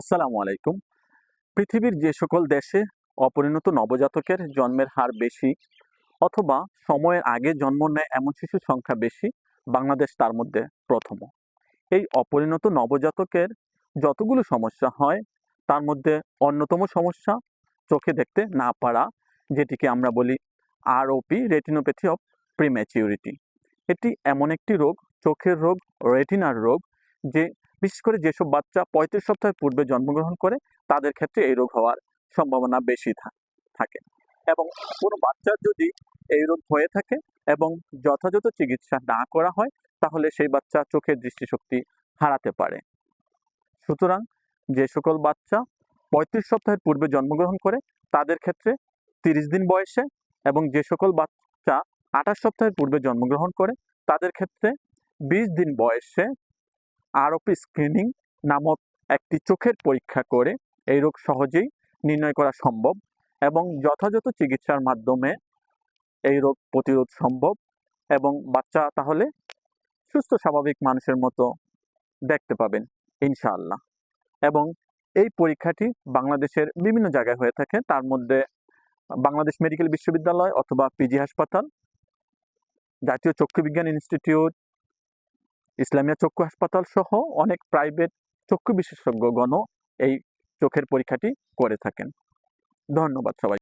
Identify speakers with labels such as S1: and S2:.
S1: আসসালামু আলাইকুম। পৃথিবীর যে সকল দেশে অপরিণত নবজাতকের জন্মের হার বেশি অথবা সময়ের আগে জন্ম নেয় এমন শিশুর সংখ্যা বেশি, বাংলাদেশ তার মধ্যে প্রথম। এই অপরিণত নবজাতকের যতগুলো সমস্যা হয়, তার মধ্যে অন্যতম সমস্যা চোখে দেখতে না পারা, যেটিকে আমরা বলি আরওপি রেটিনোপ্যাথি অফ প্রিম্যাচিউরিটি এটি এমন একটি রোগ, চোখের রোগ রেটিনার রোগ, যে বিশেষ করে যেসব বাচ্চা পঁয়ত্রিশ সপ্তাহের পূর্বে জন্মগ্রহণ করে, তাদের ক্ষেত্রে এই রোগ হওয়ার সম্ভাবনা বেশি থাকে। এবং কোনো বাচ্চার যদি এই রোগ হয়ে থাকে এবং যথাযথ চিকিৎসা না করা হয়, তাহলে সেই বাচ্চা চোখের দৃষ্টিশক্তি হারাতে পারে। সুতরাং যে সকল বাচ্চা পঁয়ত্রিশ সপ্তাহের পূর্বে জন্মগ্রহণ করে, তাদের ক্ষেত্রে তিরিশ দিন বয়সে এবং যে সকল বাচ্চা আঠাশ সপ্তাহের পূর্বে জন্মগ্রহণ করে, তাদের ক্ষেত্রে বিশ দিন বয়সে আরওপি স্ক্রিনিং নামক একটি চোখের পরীক্ষা করে এই রোগ সহজেই নির্ণয় করা সম্ভব এবং যথাযথ চিকিৎসার মাধ্যমে এই রোগ প্রতিরোধ সম্ভব এবং বাচ্চা তাহলে সুস্থ, স্বাভাবিক মানুষের মতো দেখতে পাবেন, ইনশাআল্লাহ। এবং এই পরীক্ষাটি বাংলাদেশের বিভিন্ন জায়গায় হয়ে থাকে। তার মধ্যে বাংলাদেশ মেডিকেল বিশ্ববিদ্যালয় অথবা পিজি হাসপাতাল, জাতীয় চক্ষু বিজ্ঞান ইনস্টিটিউট ইসলামিয়া চক্ষু হাসপাতাল সহ অনেক প্রাইভেট চক্ষু বিশেষজ্ঞগণও এই চোখের পরীক্ষাটি করে থাকেন। ধন্যবাদ সবাই